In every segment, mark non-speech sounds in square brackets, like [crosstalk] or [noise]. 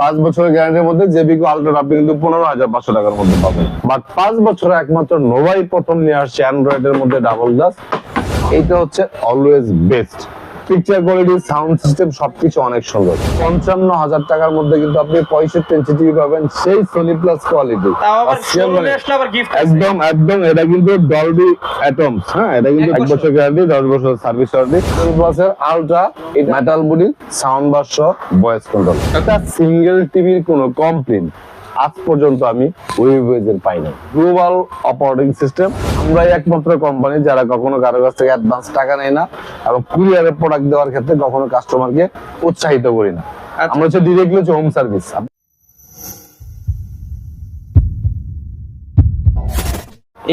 পাঁচ বছরের গ্যারান্টির মধ্যে জেবিকো আলট্রা আপনি কিন্তু পনেরো হাজার পাঁচশো টাকার মধ্যে পাবেন। বাট পাঁচ বছরে একমাত্র নোভাই প্রথম নিয়ে আসছে অ্যান্ড্রয়েড এর মধ্যে ডাবল গ্লাস এইটা হচ্ছে always best picture quality sound system সবকিছু অনেক সুন্দর। পঞ্চান্ন হাজার টাকার মধ্যে কিন্তু আপনি পঁয়ষট্টি ইঞ্চি টিভি পাবেন সেই সোনি প্লাস কোয়ালিটি একদম একদম এটা কিন্তু ডলবি অ্যাটমস হ্যাঁ? এটা কিন্তু এক বছর। গ্যারান্টি দশ বছর সার্ভিস ওয়ারেন্টি প্লাসের ultra metal body sound bar সহ ভয়েস কন্ট্রোল এটা সিঙ্গেল টিভির কোনো কমপ্লেন আজ পর্যন্ত আমি ওয়েবেজের পাই নাই। গ্লোবাল অপারেটিং সিস্টেম আমরা একমাত্র কোম্পানি যারা কখনো কারও কাছ থেকে অ্যাডভান্স টাকা নেয় না এবং কুরিয়ারের প্রোডাক্ট দেওয়ার ক্ষেত্রে কখনো কাস্টমারকে উৎসাহিত করি না। আচ্ছা। আমরা হচ্ছে ডিরেক্টলি হচ্ছে হোম সার্ভিস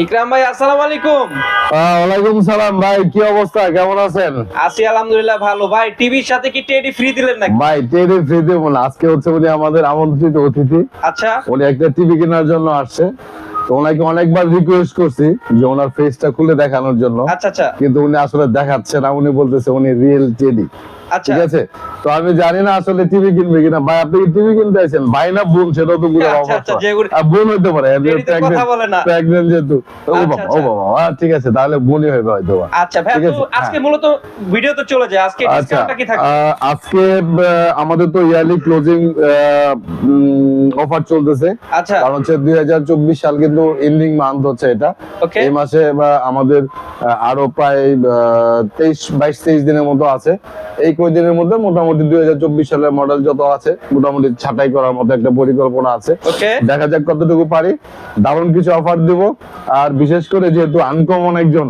ইকরাম ভাই আসসালামু আলাইকুম। ওয়ালাইকুম সালাম ভাই কি অবস্থা? কেমন আছেন? আছি আলহামদুলিল্লাহ ভালো। ভাই টিভির সাথে কি টেডি ফ্রি দিলেন নাকি? ভাই টেডি ফ্রি দেবো না। আজকে হচ্ছে উনি আমাদের আমন্ত্রিত অতিথি। আচ্ছা। উনি একটা টিভি কেনার জন্য আসছে। তো ওনাকে অনেকবার রিকোয়েস্ট করছি যে ওনার ফেসটা খুলে দেখানোর জন্য। আচ্ছা আচ্ছা। কিন্তু উনি আসলে দেখাচ্ছে না। উনি বলতেছে উনি রিয়েল টেডি ঠিক আছে? তো আমি জানি না আসলে টিভি কিনবে কিনা। ভাই আপনি টিভি কিনতে আছেন? ভাই না বোন সেটাও তো বুঝে আচ্ছা, আচ্ছা, বোন হইতে পারে। প্রেগনেন্ট যেহেতু। ও আচ্ছা, বাবা ও আচ্ছা। বাবা ঠিক আছে তাহলে বোনই হবে হয়তো আচ্ছা ভাই আছে, আজকে হ্যাঁ। মূলত ভিডিও তো চলে যায় আজকে আচ্ছা ডিসকাউন্টটা কি আহ, আজকে আমাদের তো ইয়ারলি ক্লোজিং অফার চলতেছে। আচ্ছা। কারণ হচ্ছে দুই হাজার চব্বিশ সাল কিন্তু এন্ডিং মান্থ হচ্ছে এটা। এই মাসে বা আমাদের আরও প্রায় তেইশ বাইশ তেইশ দিনের মতো আছে। এই কয়দিনের মধ্যে মোটামুটি দুই হাজার চব্বিশ সালের মডেল যত আছে মোটামুটি ছাঁটাই করার মতো একটা পরিকল্পনা আছে। দেখা যাক কতটুকু পারি। দারুণ কিছু অফার দিব। আর বিশেষ করে যেহেতু আনকমন একজন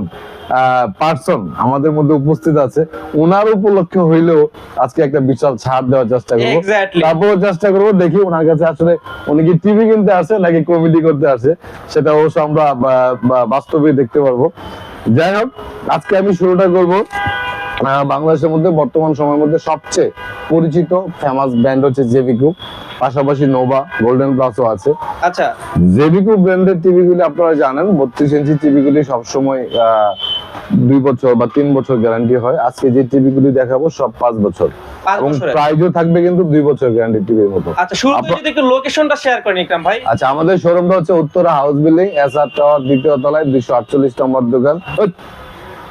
পার্সন আমাদের মধ্যে উপস্থিত আছে ওনার উপলক্ষে হইলেও আজকে একটা বিশাল ছাড় দেওয়ার চেষ্টা করব। তারপরে চেষ্টা করব দেখি ওনার কাছে আসলে উনি কি টিভি কিনতে আসে নাকি কমেডি করতে আসে সেটা অবশ্য আমরা বাস্তবে দেখতে পারব। যাই হোক আজকে আমি শুরুটা করব। বাংলাদেশের মধ্যে বর্তমান সময়ের মধ্যে সবচেয়ে পরিচিত ফেমাস ব্র্যান্ড হচ্ছে জেভিকু পাশাপাশি নোভা গোল্ডেন প্লাসও আছে। আচ্ছা। জেভিকু ব্র্যান্ডের টিভি গুলি আপনারা জানেন বত্রিশ ইঞ্চি টিভি গুলি সবসময় দুই বছর বা তিন বছর গ্যারান্টি হয়। আজকে যে টিভি গুলি দেখাবো সব পাঁচ বছর। এবং প্রাইজও থাকবে কিন্তু দুই বছর গ্যারান্টি টিভির মতো। আচ্ছা শুরুতে যদি একটু লোকেশনটা শেয়ার করেন ইকরাম ভাই। আচ্ছা আমাদের শোরুমটা হচ্ছে Uttara house building S R tower দ্বিতীয় তলায় দুইশো আটচল্লিশ নম্বর দোকান।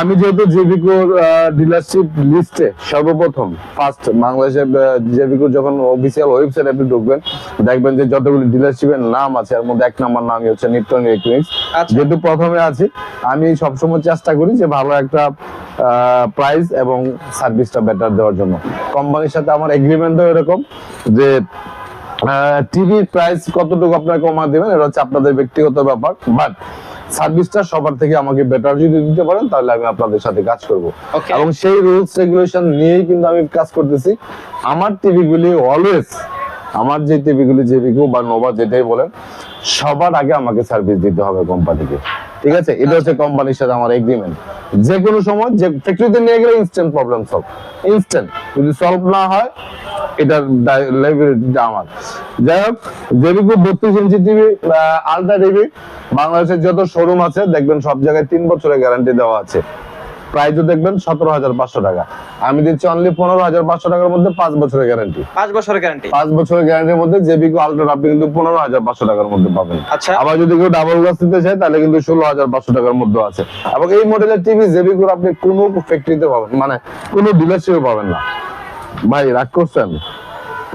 আমি যেহেতু জেবিকোর ডিলারশিপ লিস্টে সর্বপ্রথম ফার্স্ট বাংলাদেশে জেবিকোর যখন অফিসিয়াল ওয়েবসাইট আপনি ঢুকবেন দেখবেন যে যতগুলি ডিলারশিপের নাম আছে এর মধ্যে এক নম্বর নামই হচ্ছে নিপটন ইলেকট্রনিক্স আচ্ছা। যেহেতু প্রথমে আছি আমি সবসময় চেষ্টা করি যে ভালো একটা প্রাইস এবং সার্ভিসটা বেটার দেওয়ার জন্য। কোম্পানির সাথে আমার এগ্রিমেন্টও এরকম যে টিভির প্রাইস কতটুকু আপনারা কমা দেবেন এটা হচ্ছে আপনাদের ব্যক্তিগত ব্যাপার। বাট সার্ভিসটা সবার থেকে আমাকে বেটার যদি দিতে পারেন তাহলে আমি আপনাদের সাথে কাজ করব। এবং সেই রুলস রেগুলেশন নিয়েই কিন্তু আমি কাজ করতেছি। আমার টিভিগুলি অলওয়েজ আমার যে টিভিগুলি জেবিকু বা নোভা যেটাই বলেন সবার আগে আমাকে সার্ভিস দিতে হবে কোম্পানিকে ঠিক আছে? এটা হচ্ছে কোম্পানির সাথে আমার এগ্রিমেন্ট যে কোনো সময়, যে ফ্যাক্টরিতে নিয়ে গেলে ইনস্ট্যান্ট প্রবলেম সলভ ইনস্ট্যান্ট যদি সলভ না হয়, এটার লাইব্রেরিটা আমার। যাই হোক জেবিকু বত্রিশ ইঞ্চি টিভি আলট্রা টিভি বাংলাদেশের যত শোরুম আছে, দেখবেন সব জায়গায় তিন বছরের গ্যারান্টি দেওয়া আছে। প্রাইসও দেখবেন সতেরো হাজার পাঁচশো টাকা। আমি দিচ্ছি অনলি পনেরো হাজার পাঁচশো টাকার মধ্যে পাঁচ বছরের গ্যারান্টি পাঁচ বছরের গ্যারান্টি পাঁচ বছরের গ্যারান্টির মধ্যে জেবিকো আলট্রা আপনি কিন্তু পনেরো হাজার পাঁচশো টাকার মধ্যে পাবেন। আচ্ছা। আবার যদি কেউ ডাবল গ্লাস নিতে চায় তাহলে কিন্তু ষোলো হাজার পাঁচশো টাকার মধ্যে আছে। এবং এই মডেলের টিভি জেবিকোর আপনি কোনো ফ্যাক্টরিতে পাবেন মানে কোনো ডিলারশিপে পাবেন না। ভাই রাগ করছেন?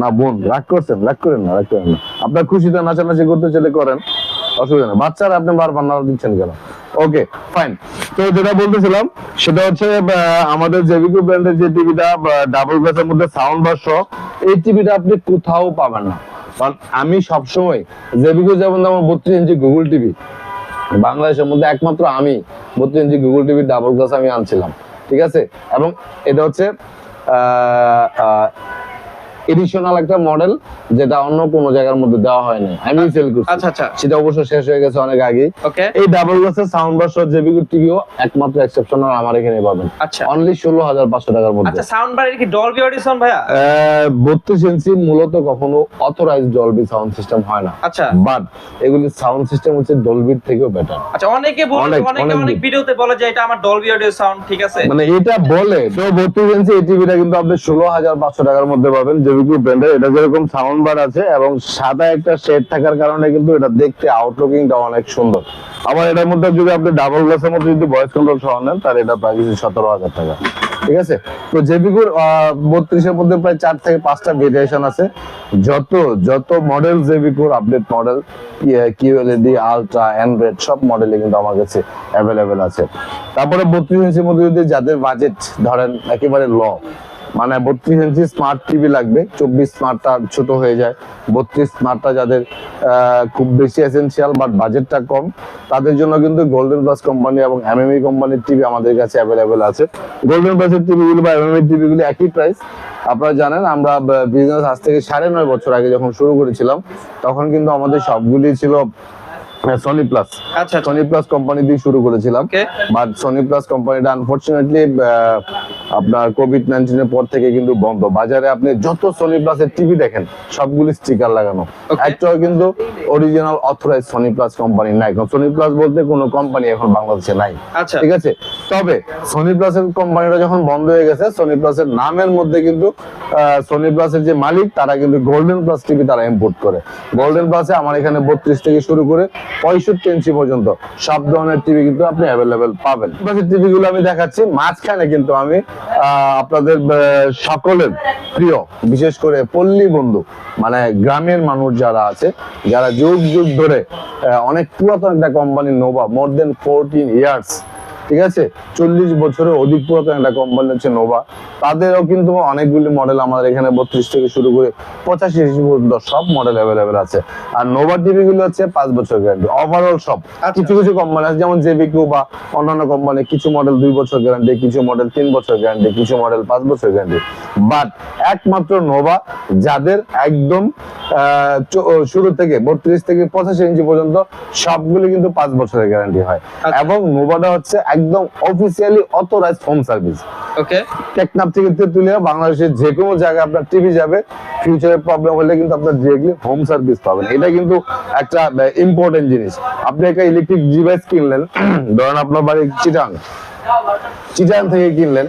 না বোন রাগ করছেন? রাগ করেন না রাগ করেন না। আপনার খুশিতে নাচানাচি করতে চাইলে করেন অসুবিধা নেই। বাচ্চারা আপনি বারবার না দিচ্ছেন কেন? ওকে ফাইন তো যেটা বলতেছিলাম, সেটা হচ্ছে আমাদের ব্র্যান্ডের যে টিভিটা ডাবল গ্লাসের মধ্যে সাউন্ড এই টিভিটা আপনি কোথাও পাবেন না। কারণ আমি সবসময় জেবিকো যেমন আমার বত্রিশ ইঞ্চি গুগল টিভি বাংলাদেশের মধ্যে একমাত্র আমি বত্রিশ inch Google TV double glass আমি আনছিলাম। ঠিক আছে? এবং এটা হচ্ছে এডিশনাল একটা মডেল যেটা অন্য কোনো জায়গার মধ্যে দেওয়া হয়নি। আমি সেল করছি। আচ্ছা আচ্ছা। সেটা অবশ্য শেষ হয়ে গেছে অনেক আগে ওকে এই ডাবল গ্লাসের সাউন্ড বার সহ জেবিকু টিভিও একমাত্র এক্সেপশনাল আমার এখানে পাবেন। আচ্ছা। অনলি ষোলো হাজার পাঁচশো টাকার মধ্যে। আচ্ছা সাউন্ড বারের কি ডলবি অডিশন ভাইয়া? বত্রিশ ইঞ্চি মূলত কখনো অথরাইজ ডলবি সাউন্ড সিস্টেম হয় না। আচ্ছা। বাট এগুলি সাউন্ড সিস্টেম হচ্ছে ডলবির থেকেও বেটার আচ্ছা অনেকে বলে অনেক, অনেকে ভিডিওতে বলে যে এটা আমার ডলবি অডিও সাউন্ড ঠিক আছে? মানে এটা বলে তো বত্রিশ ইঞ্চি এই টিভিটা কিন্তু আপনি ষোলো হাজার পাঁচশো টাকার মধ্যে পাবেন জেবিকু ব্র্যান্ডের এটা যেরকম সাউন্ড বার আছে এবং সাদা একটা শেড থাকার কারণে কিন্তু এটা দেখতে আউটলুকিংটা অনেক সুন্দর। এটার মধ্যে যদি আপনি ডাবল গ্লাসের মধ্যে যদি ভয়েস কন্ট্রোল সহ নেন, তাহলে এটা প্রায় কিছু সতেরো হাজার টাকা। ঠিক আছে? তো বত্রিশের মধ্যে প্রায় চার থেকে পাঁচটা ভেরিয়েশন আছে। যত যত model update model QLED ultra Android সব মডেলে কিন্তু আমার কাছে অ্যাভেলেবেল আছে। তারপরে বত্রিশ ইঞ্চির মধ্যে যদি যাদের বাজেট ধরেন একেবারে ল মানে বত্রিশ ইঞ্চি স্মার্ট টিভি লাগবে চব্বিশ স্মার্টটা ছোট হয়ে যায়। বত্রিশ স্মার্টটা যাদের খুব বেশি এসেন্সিয়াল বাট বাজেটটা কম তাদের জন্য কিন্তু গোল্ডেন প্লাস কোম্পানি এবং এমএমই কোম্পানির টিভি আমাদের কাছে অ্যাভেলেবেল আছে। গোল্ডেন প্লাসের টিভিগুলো বা এমএমই টিভিগুলো একই প্রাইস আপনারা জানেন আমরা বিজনেস আজ থেকে সাড়ে নয় বছর আগে যখন শুরু করেছিলাম তখন কিন্তু আমাদের সবগুলি ছিল সনি প্লাস আচ্ছা সনি প্লাস কোম্পানি দিয়ে শুরু করেছিলাম। বাট সনি প্লাস কোম্পানিটা আনফরচুনেটলি আপনার কোভিড নাইন্টিনের পর থেকে কিন্তু বন্ধ। বাজারে আপনি যত সনি প্লাসের টিভি দেখেন সবগুলি স্টিকার লাগানো. একটাও কিন্তু original authorize Sony plus company নাই। সনি প্লাস বলতে কোনো কোম্পানি এখন বাংলাদেশে নাই। আচ্ছা। ঠিক আছে? তবে সনি প্লাসের কোম্পানিটা যখন বন্ধ হয়ে গেছে সনি প্লাসের নামের মধ্যে কিন্তু সনি প্লাসের যে মালিক তারা কিন্তু গোল্ডেন প্লাস টিভি তারা ইম্পোর্ট করে। গোল্ডেন প্লাসে আমার এখানে বত্রিশ থেকে শুরু করে পঁয়ষট্টি ইঞ্চি পর্যন্ত সব ধরনের টিভি কিন্তু আপনি অ্যাভেলেবেল পাবেন। প্লাসের টিভি গুলো আমি দেখাচ্ছি মাঝখানে কিন্তু আমি আপনাদের সকলের প্রিয়, বিশেষ করে পল্লী বন্ধু মানে গ্রামের মানুষ যারা আছে, যারা যুগ যুগ ধরে অনেক পুরাতন একটা company Nova more than fourteen years ঠিক আছে? চল্লিশ বছরের অধিক পুরাতন একটা কোম্পানি হচ্ছে নোভা তাদেরও কিন্তু অনেকগুলি মডেল আমাদের এখানে বত্রিশ থেকে শুরু করে পঁচাশি পর্যন্ত সব মডেল অ্যাভেলেবেল আছে। আর নোভা টিভি গুলো হচ্ছে পাঁচ বছর গ্যারান্টি ওভারঅল সব। আচ্ছা। কিছু কিছু কোম্পানি আছে যেমন জেবিকু বা অন্যান্য কোম্পানি কিছু মডেল দুই বছর গ্যারান্টি কিছু মডেল তিন বছর গ্যারান্টি কিছু মডেল পাঁচ বছর গ্যারান্টি বাট একমাত্র নোভা যাদের একদম শুরু থেকে বত্রিশ থেকে পঁচাশি ইঞ্চি পর্যন্ত সবগুলো কিন্তু পাঁচ বছরের গ্যারান্টি হয়। আচ্ছা। এবং নোভাটা হচ্ছে একদম officially authorize home service okay Teknaf থেকে বাংলাদেশের যে কোনো জায়গায় আপনার টিভি যাবে। ফিউচারে প্রবলেম হলে কিন্তু আপনার ডিরেক্টলি হোম সার্ভিস পাবেন। এটা কিন্তু একটা ইম্পর্টেন্ট জিনিস। আপনি একটা ইলেকট্রিক ডিভাইস কিনলেন, [clears throat] ধরেন আপনার চিটাং থেকে কিনলেন।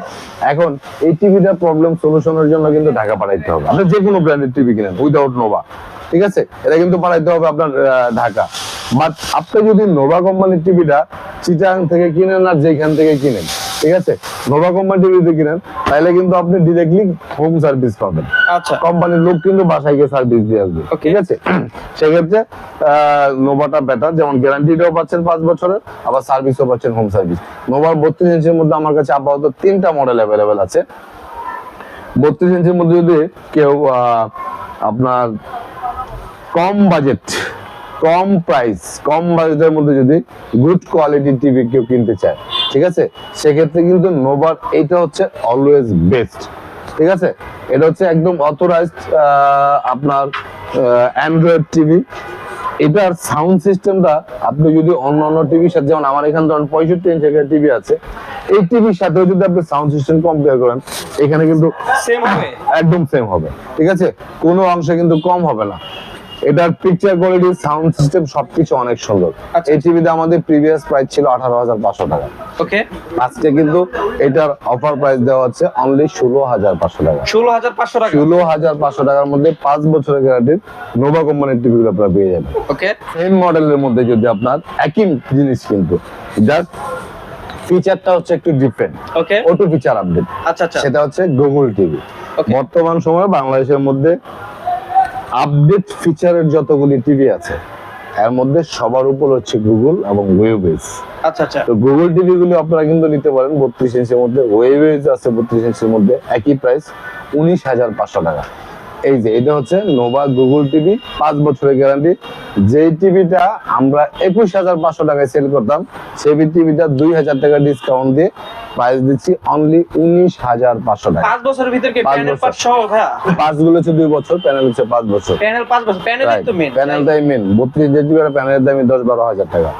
এখন এই টিভিটার প্রবলেম সলিউশনের জন্য কিন্তু ঢাকা পাঠাইতে হবে। আপনি যে কোনো ব্র্যান্ডের টিভি কিনেন উইদাউট নোভা ঠিক আছে? এটা কিন্তু পাঠাইতে হবে আপনার ঢাকা। বাট আপনি যদি নোভা কোম্পানির টিভিটা চিটাং থেকে কিনেন আর যেখান থেকে কিনেন ঠিক আছে? নোভা কোম্পানি যদি কিনেন তাহলে কিন্তু আপনি ডিরেক্টলি হোম সার্ভিস পাবেন। আচ্ছা। কোম্পানির লোক কিন্তু বাসায় গিয়ে সার্ভিস দিয়ে আসবে ঠিক আছে? সেক্ষেত্রে নোভাটা বেটার যেমন গ্যারান্টিটাও পাচ্ছেন পাঁচ বছরের আবার সার্ভিসও পাচ্ছেন হোম সার্ভিস নোভার বত্রিশ ইঞ্চির মধ্যে আমার কাছে আপাতত তিনটা মডেল অ্যাভেলেবেল আছে। বত্রিশ ইঞ্চির মধ্যে যদি কেউ আহ, আপনার কম বাজেট কম প্রাইস কম বাজেটের মধ্যে যদি গুড কোয়ালিটির টিভি কেউ কিনতে চায় ঠিক আছে? সেক্ষেত্রে কিন্তু নোভার এটা হচ্ছে অলওয়েজ বেস্ট ঠিক আছে? এটা হচ্ছে একদম অথরাইজড আপনার অ্যান্ড্রয়েড টিভি এটার সাউন্ড সিস্টেমটা আপনি যদি অন্য অন্য টিভির সাথে যেমন আমার এখানে ধরেন পঁয়ষট্টি ইঞ্চ একটা টিভি আছে এই টিভির সাথেও যদি আপনি সাউন্ড সিস্টেম কম্পেয়ার করেন এখানে কিন্তু সেম হবে। একদম সেম হবে ঠিক আছে? কোনো অংশে কিন্তু কম হবে না। এটার পিকচার কোয়ালিটি সাউন্ড সিস্টেম সবকিছু অনেক সুন্দর। আচ্ছা। এই টিভিতে আমাদের প্রিভিয়াস প্রাইস ছিল আঠারো হাজার পাঁচশো টাকা। ওকে আজকে কিন্তু এটার অফার প্রাইস দেওয়া হচ্ছে অনলি ষোলো হাজার পাঁচশো টাকা। ষোলো হাজার পাঁচশো টাকা। ষোলো হাজার পাঁচশো টাকার মধ্যে পাঁচ বছরের গ্যারান্টির নোভা কোম্পানির টিভিগুলো আপনারা পেয়ে যাবেন। ওকে সেম মডেলের মধ্যে যদি আপনার একই জিনিস কিন্তু জাস্ট ফিচারটা হচ্ছে একটু different okay auto feature update আচ্ছা আচ্ছা। সেটা হচ্ছে গুগল টিভি বর্তমান সময়ে বাংলাদেশের মধ্যে আপডেট ফিচারের যতগুলি টিভি আছে এর মধ্যে সবার উপর হচ্ছে গুগল এবং ওয়েবেজ আচ্ছা আচ্ছা। তো গুগল টিভি গুলো আপনারা কিন্তু নিতে পারেন বত্রিশ ইঞ্চের মধ্যে ওয়েবেজ আছে বত্রিশ ইঞ্চির মধ্যে একই প্রাইস উনিশ হাজার পাঁচশো টাকা। এই যে এটা হচ্ছে নোভা গুগল টিভি পাঁচ বছরের গ্যারান্টি যেই টিভিটা আমরা একুশ হাজার পাঁচশো টাকায় সেল করতাম সেই টিভিটা দুই হাজার টাকা ডিসকাউন্ট দিয়ে প্রাইস দিচ্ছি অনলি উনিশ হাজার পাঁচশো টাকা। পাঁচ বছরের ভিতর প্যানেলগুলো হচ্ছে দুই বছর প্যানেল হচ্ছে পাঁচ বছর। প্যানেল পাঁচ বছর। মেন প্যানেলটাই মেন বত্রিশ জিবি প্যানেলের দামই দশ বারো হাজার টাকা।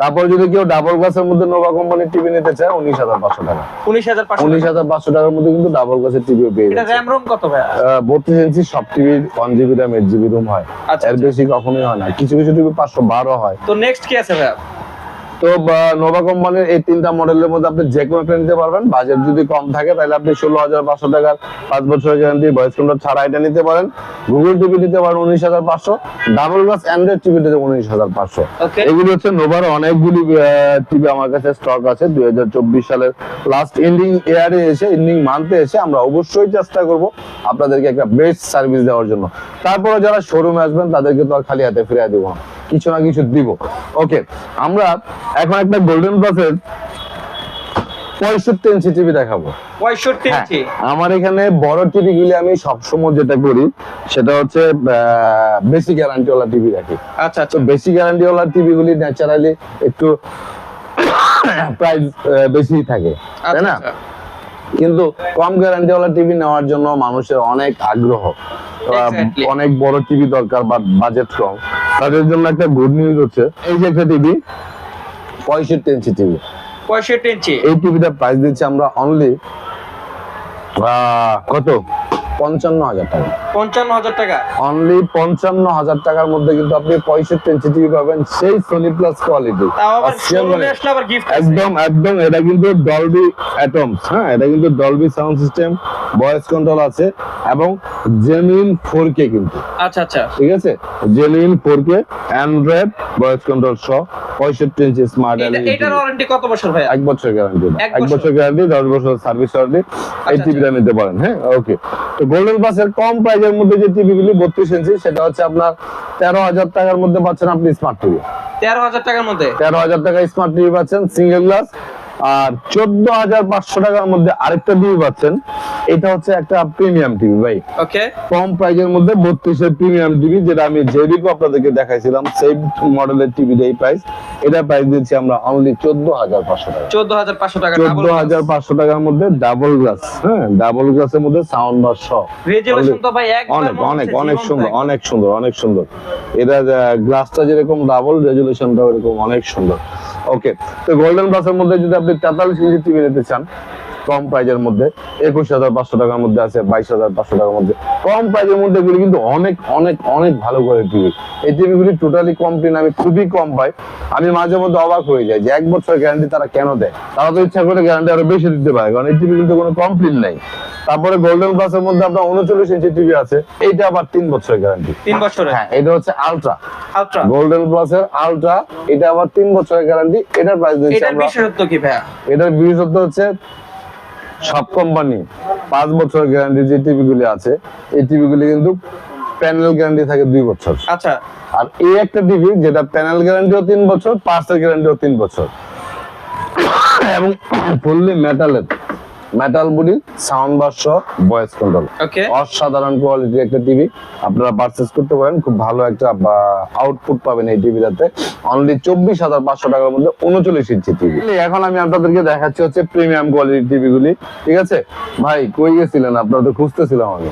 তারপর যদি কেউ ডাবল গ্লাসের মধ্যে নোভা কোম্পানির টিভি নিতে চায় উনিশ হাজার পাঁচশো টাকা। উনিশ হাজার পাঁচশো উনিশ হাজার পাঁচশো টাকার মধ্যে কিন্তু ডাবল গ্লাসের টিভিও পেয়ে যাচ্ছে। র্যাম রোম কত ভাইয়া? বত্রিশ ইঞ্চি সব TV one GB RAM eight GB ROM হয়। আচ্ছা, এর আচ্ছা। বেশি কখনোই হয় না। কিছু কিছু টিভি পাঁচশো বারো হয়। তো নেক্সট কি আছে ভাইয়া? তো নোভা কোম্পানির এই তিনটা মডেলের মধ্যে আপনি যে কোনো একটা নিতে পারবেন। বাজেট যদি কম থাকে তাহলে আপনি ষোলো হাজার পাঁচশো টাকার পাঁচ বছরের গ্যারান্টি ভয়েস কন্ট্রোল ছাড়া এটা নিতে পারেন। গুগল টিভি নিতে পারেন উনিশ হাজার পাঁচশো। ডাবল গ্লাস অ্যান্ড্রয়েড টিভি নিতে উনিশ হাজার পাঁচশো। এগুলো হচ্ছে নোভার অনেকগুলি টিভি আমার কাছে স্টক আছে। দুই হাজার চব্বিশ সালের লাস্ট এন্ডিং ইয়ারে এসে এন্ডিং মান্থে এসে আমরা অবশ্যই চেষ্টা করব আপনাদেরকে একটা বেস্ট সার্ভিস দেওয়ার জন্য। তারপরে যারা শোরুমে আসবেন তাদেরকে তো আর খালি হাতে ফিরিয়ে দিব না। কিছু না কিছু দিব। ওকে আমরা এখন একটা গোল্ডেন প্লাসের পঁয়ষট্টি ইঞ্চি টিভি দেখাবো। পঁয়ষট্টি হ্যাঁ, ইঞ্চি আমার এখানে বড় টিভি গুলি আমি সবসময় যেটা করি সেটা হচ্ছে বেশি গ্যারান্টি ওয়ালা টিভি রাখি আচ্ছা তো আচ্ছা বেশি গ্যারান্টি ওয়ালা টিভি গুলি ন্যাচারালি একটু [coughs] প্রাইস বেশি থাকে তাই আচ্ছা না? আচ্ছা। কিন্তু কম গ্যারান্টি ওয়ালা টিভি নেওয়ার জন্য মানুষের অনেক আগ্রহ। অনেক বড় টিভি দরকার বা বাজেট কম। তাদের জন্য একটা গুড নিউজ হচ্ছে এই যে একটা টিভি পঁয়ষট্টি ইঞ্চি টিভি পঁয়ষট্টি ইঞ্চি এই টিভিটা প্রাইস দিচ্ছি আমরা অনলি কত? পঞ্চান্ন হাজার টাকা। পঞ্চান্ন হাজার টাকা? অনলি পঞ্চান্ন হাজার টাকার মধ্যে কিন্তু আপনি পঁয়ষট্টি ইঞ্চি টিভি পাবেন সেই সোনি প্লাস কোয়ালিটি একদম একদম এটা কিন্তু ডলবি অ্যাটমস হ্যাঁ? এটা কিন্তু Dolby sound system voice control আছে এবং জেনুইন ফোর কে কিন্তু। আচ্ছা আচ্ছা। ঠিক আছে? Genuine four K Android voice control সহ। পঁয়ষট্টি ইঞ্চি স্মার্ট এলইডি এটার ওয়ারেন্টি কত বছর ভাই এক বছর গ্যারান্টি এক বছর? গ্যারান্টি দশ বছর সার্ভিস ওয়ারেন্টি এই আচ্ছা, টিভিটা নিতে পারেন হ্যাঁ? ওকে তো গোল্ডেন পাসের কম প্রাইজের মধ্যে যে টিভি গুলি বত্রিশ ইঞ্চি সেটা হচ্ছে আপনার তেরো হাজার টাকার মধ্যে পাচ্ছেন আপনি স্মার্ট টিভি তেরো হাজার টাকার মধ্যে? তেরো হাজার টাকা স্মার্ট টিভি পাচ্ছেন সিঙ্গেল গ্লাস আর চোদ্দ হাজার পাঁচশো টাকার মধ্যে আরেকটা টিভি পাচ্ছেন। এটা হচ্ছে একটা প্রিমিয়াম টিভি ভাই। ওকে কম প্রাইজের মধ্যে বত্রিশের প্রিমিয়াম টিভি যেটা আমি জেবিকো আপনাদেরকে দেখাইছিলাম সেই মডেলের টিভির এই প্রাইস এটা প্রাইস দিচ্ছি আমরা অনলি চোদ্দ হাজার পাঁচশো টাকা। চোদ্দ হাজার পাঁচশো টাকা চোদ্দ হাজার পাঁচশো টাকার মধ্যে ডাবল গ্লাস হ্যাঁ ডাবল গ্লাসের মধ্যে সাউন্ড বার সহ। অনেক অনেক অনেক সুন্দর অনেক সুন্দর অনেক সুন্দর। এটা গ্লাসটা যেরকম ডাবল রেজুলেশনটা এরকম অনেক সুন্দর। ওকে তো গোল্ডেন প্লাসের মধ্যে যদি আপনি তেতাল্লিশ ইঞ্চি টিভি নিতে চান কম প্রাইজের মধ্যে একুশ হাজার পাঁচশো টাকার মধ্যে আছে বাইশ হাজার পাঁচশো টাকার মধ্যে। কম প্রাইজের মধ্যে এগুলি কিন্তু অনেক অনেক অনেক ভালো করে টিভি। এই টিভিগুলি টোটালি কমপ্লেন আমি খুবই কম পাই। আমি মাঝে মধ্যে অবাক হয়ে যাই যে এক বছর গ্যারান্টি তারা কেন দেয়? তারা তো ইচ্ছা করে গ্যারান্টি আরও বেশি দিতে পারে কারণ এই টিভি কিন্তু কোনো কমপ্লেন নাই। তারপরে গোল্ডেন প্লাসের মধ্যে আপনার উনচল্লিশ ইঞ্চি টিভি আছে এইটা আবার তিন বছরের গ্যারান্টি তিন বছরে হ্যাঁ এটা হচ্ছে আলট্রা আলট্রা গোল্ডেন প্লাসের আলট্রা এটা আবার তিন বছরের গ্যারান্টি এটার প্রাইস দিচ্ছি এটার বিশেষত্ব কি ভাইয়া? এটার বিশেষত্ব হচ্ছে সব কোম্পানি পাঁচ বছর গ্যারান্টি যে টিভি গুলি আছে এই টিভি গুলি কিন্তু প্যানেল গ্যারান্টি থাকে দুই বছর। আচ্ছা। আর এই একটা টিভি যেটা প্যানেল গ্যারান্টিও তিন বছর পার্সেল গ্যারান্টিও তিন বছর। এবং [coughs] ফুললি মেটালের মেটাল বডি সাউন্ড বার সহ ভয়েস কন্ট্রোল ওকে অসাধারণ কোয়ালিটির একটা টিভি আপনারা পারচেস করতে পারেন। খুব ভালো একটা আউটপুট পাবেন এই টিভিটাতে অনলি চব্বিশ হাজার পাঁচশো টাকার মধ্যে উনচল্লিশ ইঞ্চি টিভি এখন আমি আপনাদেরকে দেখাচ্ছি হচ্ছে প্রিমিয়াম কোয়ালিটির টিভি গুলি। ঠিক আছে? ভাই কই গেছিলেন? আপনারা তো খুঁজতেছিলাম আমি।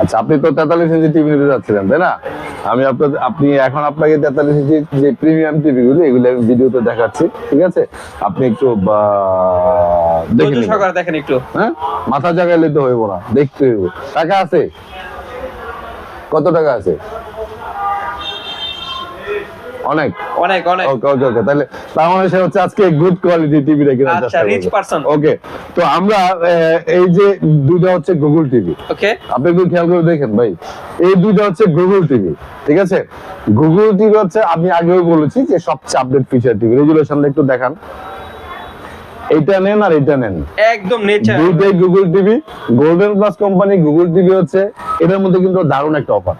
আচ্ছা আপনি তো তেতাল্লিশ ইঞ্চি টিভি নিতে যাচ্ছিলেন তাই না? আমি আপনার আপনি এখন আপনাকে তেতাল্লিশ ইঞ্চি যে প্রিমিয়াম টিভি গুলি এগুলো আমি ভিডিওতে দেখাচ্ছি ঠিক আছে? আপনি একটু দেখেন একটু। হ্যাঁ? মাথা জায়গায় তো হইব না দেখতে হইব। টাকা আছে? কত টাকা আছে? অনেক। অনেক অনেক। ওকে ওকে ওকে তাহলে তার মানে সে হচ্ছে আজকে গুড কোয়ালিটি কেনার আচ্ছা, রিচ পারসন ওকে তো আমরা এই যে দুইটা হচ্ছে গুগল টিভি ওকে। আপনি একটু খেয়াল করে দেখেন ভাই এই দুইটা হচ্ছে গুগল টিভি ঠিক আছে? গুগল টিভি হচ্ছে আমি আগেও বলেছি যে সবচেয়ে আপডেট ফিচার টিভি রেজুলেশন একটু দেখান। এইটা নেন আর এইটা নেন। একদম নেচার দুইটাই Google TV golden plus company Google TV হচ্ছে। এটার মধ্যে কিন্তু দারুণ একটা অফার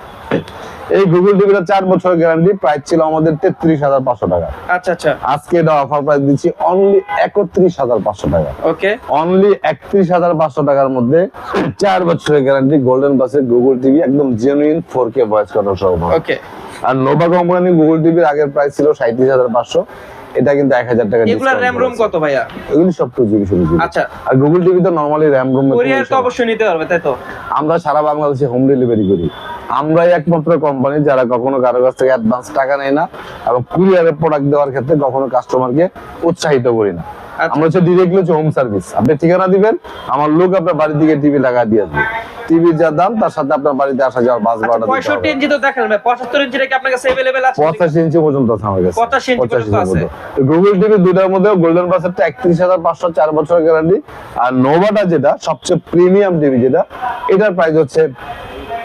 এই গুগল টিভিটা চার বছরের গ্যারান্টি প্রাইস ছিল আমাদের তেত্রিশ হাজার পাঁচশো টাকা। আচ্ছা আচ্ছা। আজকে এটা অফার প্রাইস দিচ্ছি অনলি একত্রিশ হাজার পাঁচশো টাকা। ওকে অনলি একত্রিশ হাজার পাঁচশো টাকার মধ্যে চার বছরের গ্যারান্টি গোল্ডেন বাসের গুগল টিভি একদম genuine four K voice control সহ। ওকে আর নোভা কোম্পানি গুগল টিভির আগের প্রাইস ছিল সাঁত্রিশ হাজার পাঁচশো। এটা কিন্তু এক হাজার টাকা এগুলা র্যাম রোম কত ভাইয়া? এগুলো সব টু জিবি ষোলো জিবি আচ্ছা। আর গুগল টিভি তো নরমালি র্যাম রোম কোরিয়ার তো অবশ্যই নিতে পারবে তাই তো? আমরা সারা বাংলাদেশে হোম ডেলিভারি করি। আমরাই একমাত্র কোম্পানি যারা কখনো কারও কাছ থেকে অ্যাডভান্স টাকা নেয় না এবং কুরিয়ারে প্রোডাক্ট দেওয়ার ক্ষেত্রে কখনো কাস্টমারকে উৎসাহিত করি না। আমরা হচ্ছে ডিরেক্টলি হচ্ছে হোম সার্ভিস আপনি ঠিকানা দিবেন আমার লোক আপনার বাড়ির দিকে টিভি লাগা দিয়ে আসবে যা দাম তার সাথে আপনার বাড়িতে আসা যাওয়ার বাস ভাড়া 65 ইঞ্চি তো ইঞ্চি আছে 85 ইঞ্চি পর্যন্ত ইঞ্চি পর্যন্ত আছে। গুগল টিভি দুটার মধ্যে গোল্ডেন গ্যারান্টি আর নোভাটা যেটা সবচেয়ে প্রিমিয়াম টিভি যেটা এটার প্রাইস হচ্ছে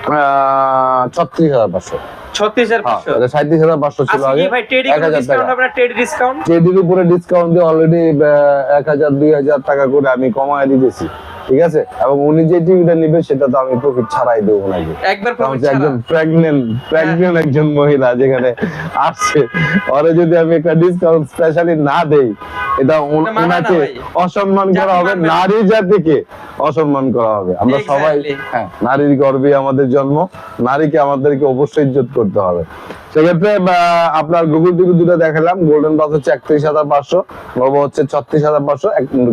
36500 আমি কমায় দিতেছি। ঠিক আছে? এবং উনি যে টিভিটা নিবে সেটা তো আমি প্রফিট ছাড়াই দেবো নাকি? একবার একজন প্রেগনেন্ট প্রেগনেন্ট একজন মহিলা যেখানে আসছে। ওরে যদি আমি একটা ডিসকাউন্ট স্পেশালি না দেই এটা ওনাকে অসম্মান করা হবে নারী জাতিকে অসম্মান করা হবে। আমরা সবাই হ্যাঁ নারীর গর্বে আমাদের জন্ম নারীকে আমাদেরকে অবশ্যই ইজ্জত করতে হবে। সেক্ষেত্রে আপনার গুগল টিভি দুটো দেখালাম। গোল্ডেন বাস হচ্ছে একত্রিশ হাজার পাঁচশো নোভা হচ্ছে ছত্রিশ হাজার পাঁচশো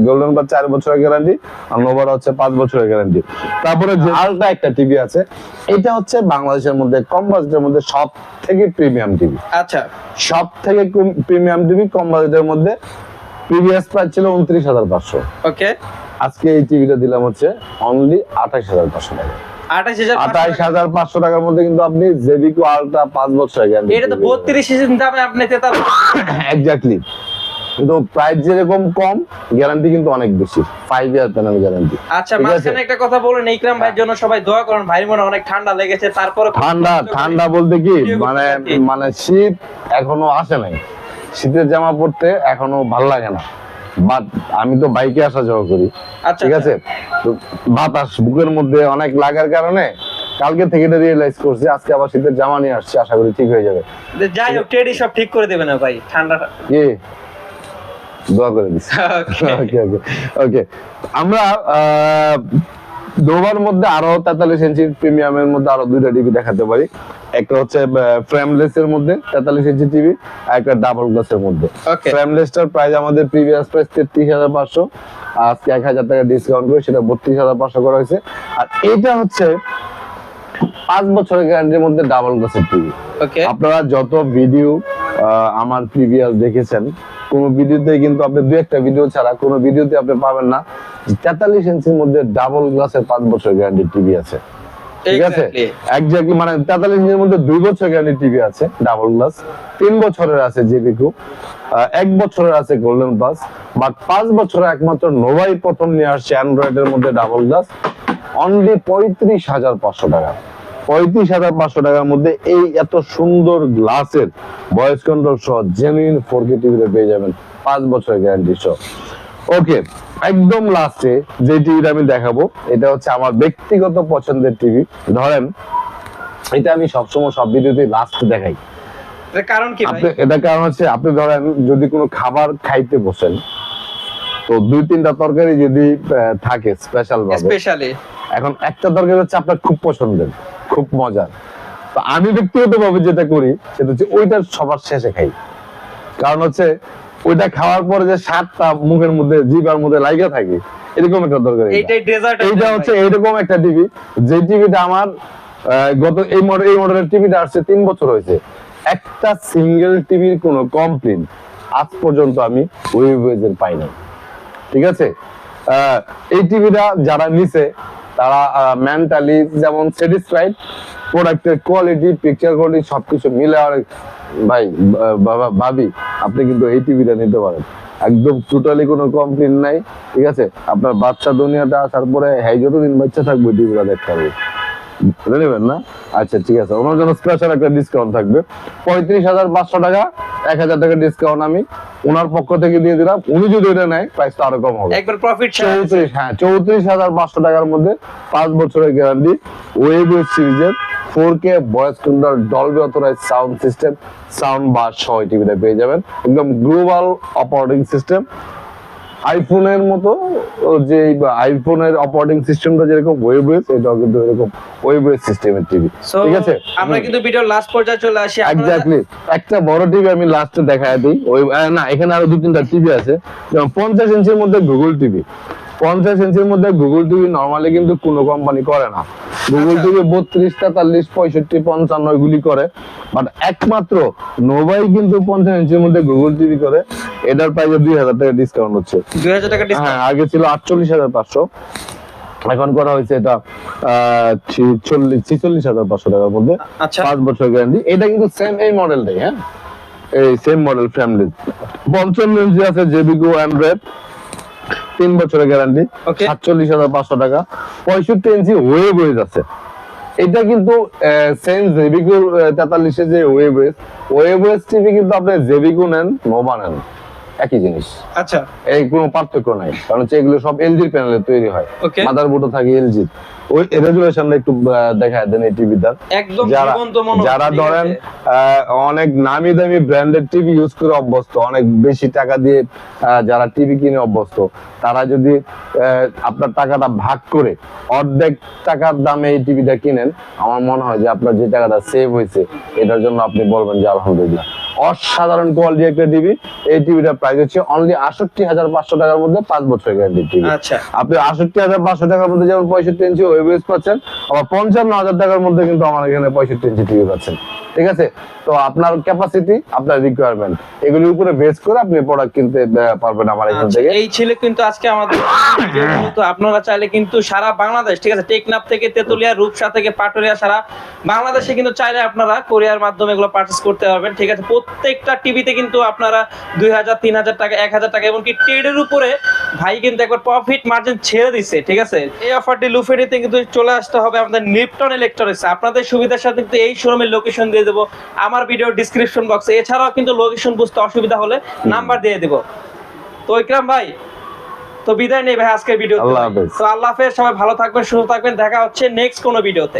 গোল্ডেন বাস চার বছরের গ্যারান্টি আর নোভার হচ্ছে পাঁচ বছরের গ্যারান্টি তারপরে যে আলট্রা একটা টিভি আছে এটা হচ্ছে বাংলাদেশের মধ্যে কম বাজেটের মধ্যে সব থেকে প্রিমিয়াম টিভি আচ্ছা। সব থেকে প্রিমিয়াম টিভি কম বাজেটের মধ্যে প্রিভিয়াস প্রাইস ছিল উনত্রিশ হাজার পাঁচশো। ওকে। আজকে এই টিভিটা দিলাম হচ্ছে অনলি আঠাশ হাজার পাঁচশো টাকা। আঠাশ হাজার পাঁচশো টাকার মধ্যে কিন্তু আপনি জেবিকো আলট্রা পাঁচ বছর গ্যারান্টি এটা তো বত্রিশ দামে আপনি তেতাল্লিশ [coughs] এক্স্যাক্টলি কিন্তু প্রাইস যেরকম কম গ্যারান্টি কিন্তু অনেক বেশি। ফাইভ ইয়ার প্যানেল গ্যারান্টি আচ্ছা মাঝখানে একটা কথা বলেন ইকরাম ভাইয়ের জন্য সবাই দোয়া করেন ভাই মনে অনেক ঠান্ডা লেগেছে তারপরে ঠান্ডা ঠান্ডা বলতে কি? মানে মানে শীত এখনও আসে নাই। শীতের জামা পরতে এখনও ভালো লাগে না। বাট আমি তো বাইকে আসা যাওয়া করি। আচ্ছা ঠিক আছে? তো বাতাস বুকের মধ্যে অনেক লাগার কারণে কালকে থেকে এটা রিয়েলাইজ করছি আজকে আবার শীতের জামা নিয়ে আসছি আশা করি ঠিক হয়ে যাবে। আচ্ছা। যাই হোক টেডি সব ঠিক করে দেবে না ভাই ঠান্ডা কি? দোয়া করে দিচ্ছি ওকে ওকে ওকে আমরা ডোভার মধ্যে আরও তেতাল্লিশ ইঞ্চি প্রিমিয়ামের মধ্যে আরও দুইটা টিভি দেখাতে পারি। একটা হচ্ছে ফ্রেমলেস এর মধ্যে তেতাল্লিশ ইঞ্চি টিভি আর একটা ডাবল গ্লাসের মধ্যে। Okay. ফ্রেমলেসটার প্রাইস আমাদের প্রিভিয়াস প্রাইস তেত্রিশ হাজার পাঁচশো আজকে এক হাজার টাকা ডিসকাউন্ট করে সেটা বত্রিশ হাজার পাঁচশো করা হয়েছে। আর এটা হচ্ছে পাঁচ বছরের গ্যারান্টির মধ্যে ডাবল গ্লাসের টিভি আপনারা যত ভিডিও আমার প্রিভিয়াস দেখেছেন কোন ভিডিওতে কিন্তু আপনি দু একটা ভিডিও ছাড়া কোন ভিডিওতে আপনি পাবেন না। তেতাল্লিশ ইঞ্চির মধ্যে ডাবল গ্লাসের পাঁচ বছর গ্যারান্টি টিভি আছে। ঠিক আছে? একজাক্টলি মানে তেতাল্লিশ ইঞ্চির মধ্যে দুই বছর গ্যারান্টি টিভি আছে ডাবল গ্লাস তিন বছরের আছে জেবিকু এক বছরের আছে গোল্ডেন প্লাস বাট পাঁচ বছরের একমাত্র নোভাই প্রথম নিয়ে আসছে অ্যান্ড্রয়েড এর মধ্যে ডাবল গ্লাস অনলি পঁয়ত্রিশ হাজার পাঁচশো টাকা। পঁয়ত্রিশ হাজার পাঁচশো টাকার মধ্যে এই এত সুন্দর গ্লাসের ভয়েস কন্ট্রোল সহ জেনুইন ফোর কে টিভিতে পেয়ে যাবেন পাঁচ বছরের গ্যারান্টি সহ। ওকে একদম লাস্টে যে টিভিটা আমি দেখাবো এটা হচ্ছে আমার ব্যক্তিগত পছন্দের টিভি ধরেন এটা আমি সবসময় সব ভিডিওতে লাস্ট দেখাই। কারণ কি এটা কারণ হচ্ছে আপনি ধরেন যদি কোনো খাবার খাইতে বসেন তো দুই তিনটা তরকারি যদি থাকে স্পেশাল স্পেশালি এখন একটা তরকারি হচ্ছে আপনার খুব পছন্দের খুব মজার। তো আমি ব্যক্তিগত ভাবে যেটা করি সেটা হচ্ছে ওইটা সবার শেষে খাই। কারণ হচ্ছে ওইটা খাওয়ার পরে যে স্বাদটা মুখের মধ্যে জিভার মধ্যে লাইগা থাকে এরকম একটা তরকারি এইটা হচ্ছে এইরকম একটা টিভি যে টিভিটা আমার গত এই মডেল এই মডেলের টিভিটা আসছে তিন বছর হয়েছে। একটা সিঙ্গেল টিভির কোনো কমপ্লেন আজ পর্যন্ত আমি ওয়েবেজের পাই নাই। ঠিক আছে? এই টিভিটা যারা নিছে, তারা মেন্টালি যেমন স্যাটিসফাইড প্রোডাক্টের কোয়ালিটি পিকচার কোয়ালিটি সবকিছু মিলে অনেক ভাই বাবা ভাবি, আপনি কিন্তু এই টিভিটা নিতে পারেন। একদম টোটালি কোনো কমপ্লেন নাই, ঠিক আছে? আপনার বাচ্চা দুনিয়াটা আসার পরে হ্যাঁ যতদিন বাচ্চা থাকবে টিভিটা দেখতে হবে। বুঝে নেবেন না? আচ্ছা ঠিক আছে। ওনার জন্য স্পেশাল একটা ডিসকাউন্ট থাকবে। পঁয়ত্রিশ হাজার পাঁচশো টাকা এক হাজার টাকা ডিসকাউন্ট আমি ওনার পক্ষ থেকে দিয়ে দিলাম। উনি যদি নেয় আরও কম হবে। একবার প্রফিট চৌত্রিশ হ্যাঁ চৌত্রিশ হাজার পাঁচশো টাকার মধ্যে পাঁচ বছরের গ্যারান্টি ওয়েব সিরিজের four K voice control Dolby authorize sound system sound bar সহ টিভিটা পেয়ে যাবেন। একদম গ্লোবাল অপারেটিং সিস্টেম আইফোনের মতো যে আইফোনের অপারেটিং সিস্টেমটা যেরকম ওয়েবএস এটাও কিন্তু এরকম ওয়েবএস সিস্টেমের টিভি ঠিক আছে? আমরা কিন্তু ভিডিও লাস্ট পর্যায়ে চলে আসি। এক্স্যাক্টলি একটা বড় টিভি আমি লাস্টে দেখায় দিই। ওই না এখানে আরও দুই তিনটা টিভি আছে। যেমন পঞ্চাশ ইঞ্চির মধ্যে গুগল টিভি পঞ্চাশ ইঞ্চির মধ্যে গুগল টিভি নর্মালি কিন্তু কোনো কোম্পানি করে না। গুগল আচ্ছা। টিভি বত্রিশ তেতাল্লিশ পঁয়ষট্টি পঞ্চান্ন এগুলি করে। বাট একমাত্র নোবাই কিন্তু পঞ্চাশ ইঞ্চির মধ্যে গুগল টিভি করে। এটার প্রাইসে দুই হাজার টাকা ডিসকাউন্ট হচ্ছে। দুই হাজার টাকা ডিসকাউন্ট হ্যাঁ আগে ছিল আটচল্লিশ হাজার পাঁচশো। এখন করা হয়েছে এটা ছিচল্লিশ ছিচল্লিশ হাজার পাঁচশো টাকার মধ্যে। আচ্ছা। পাঁচ বছর গ্যারান্টি এটা কিন্তু সেম এই মডেলটাই হ্যাঁ? এই সেম মডেল ফ্যামিলি পঞ্চম ইঞ্চি আছে জেবিকো অ্যান্ড্রয়েড তিন বছরের গ্যারান্টি সাতচল্লিশ হাজার পাঁচশো টাকা। পঁয়ষট্টি ইঞ্চি ওয়েব ওয়েজ আছে। এটা কিন্তু সেম জেবিকো তেতাল্লিশে যে ওয়েব ওয়েব টিভি কিন্তু আপনি জেবিকো নেন নোভা নেন। একই জিনিস। আচ্ছা। এই কোনো পার্থক্য নাই কারণ হচ্ছে এগুলো সব এলজির প্যানেলে তৈরি হয়। মাদার বোর্ডও থাকে এলজির ওই রেজুলেশনটা একটু দেখায় দেন এই টিভিটার একদম যারা ধরেন অনেক নামি দামি ব্র্যান্ডেড টিভি ইউজ করে অভ্যস্ত অনেক বেশি টাকা দিয়ে যারা টিভি কিনে অভ্যস্ত তারা যদি আপনার টাকাটা ভাগ করে অর্ধেক টাকার দামে এই টিভিটা কিনেন আমার মনে হয় যে আপনার যে টাকাটা সেভ হয়েছে এটার জন্য আপনি বলবেন যে আলহামদুলিল্লাহ। অসাধারণ কোয়ালিটি একটা টিভি এই টিভিটার প্রাইস হচ্ছে অনলি আটষট্টি হাজার পাঁচশো টাকার মধ্যে পাঁচ বছর গ্যারান্টি টিভি আপনি আটষট্টি হাজার পাঁচশো টাকার মধ্যে যেমন পঁয়ষট্টি ইঞ্চি ওয়েবএস পাচ্ছেন আবার পঞ্চান্ন হাজার টাকার মধ্যে কিন্তু আমার এখানে পঁয়ষট্টি ইঞ্চি টিভি পাচ্ছেন। ঠিক আছে? তো আপনার ক্যাপাসিটি আপনার রিকোয়ারমেন্ট এগুলির উপরে বেস করে আপনি প্রোডাক্ট কিনতে পারবেন আমার এখান আচ্ছা, থেকে। এই ছিল কিন্তু আজকে আমাদের তো আপনারা চাইলে কিন্তু সারা বাংলাদেশ ঠিক আছে? টেকনাফ থেকে তেতুলিয়া রূপসা থেকে পাটুরিয়া সারা বাংলাদেশে কিন্তু চাইলে আপনারা কোরিয়ার মাধ্যমে এগুলো পারচেস করতে পারবেন ঠিক আছে? প্রত্যেকটা টিভিতে কিন্তু আপনারা দুই হাজার তিন হাজার টাকা এক হাজার টাকা এমনকি ট্রেডের উপরে ভাই কিন্তু একবার প্রফিট মার্জিন ছেড়ে দিচ্ছে ঠিক আছে? এই অফারটি লুফেডিতে কিন্তু চলে আসতে হবে আমাদের নিপটন ইলেকট্রনিক্স আপনাদের সুবিধার সাথে কিন্তু এই শোরুমের লোকেশন দিয়ে দেবো। আমার ভিডিও ডিসক্রিপশন বক্সে এছাড়াও কিন্তু লোকেশন বুঝতে অসুবিধা হলে নাম্বার দিয়ে দেবো। তো ইকরাম ভাই তো বিদায় নেই ভাই আজকের ভিডিও। তো। আল্লাহ হাফেজ। সবাই ভালো থাকবেন সুস্থ থাকবেন। দেখা হচ্ছে নেক্সট কোনো ভিডিওতে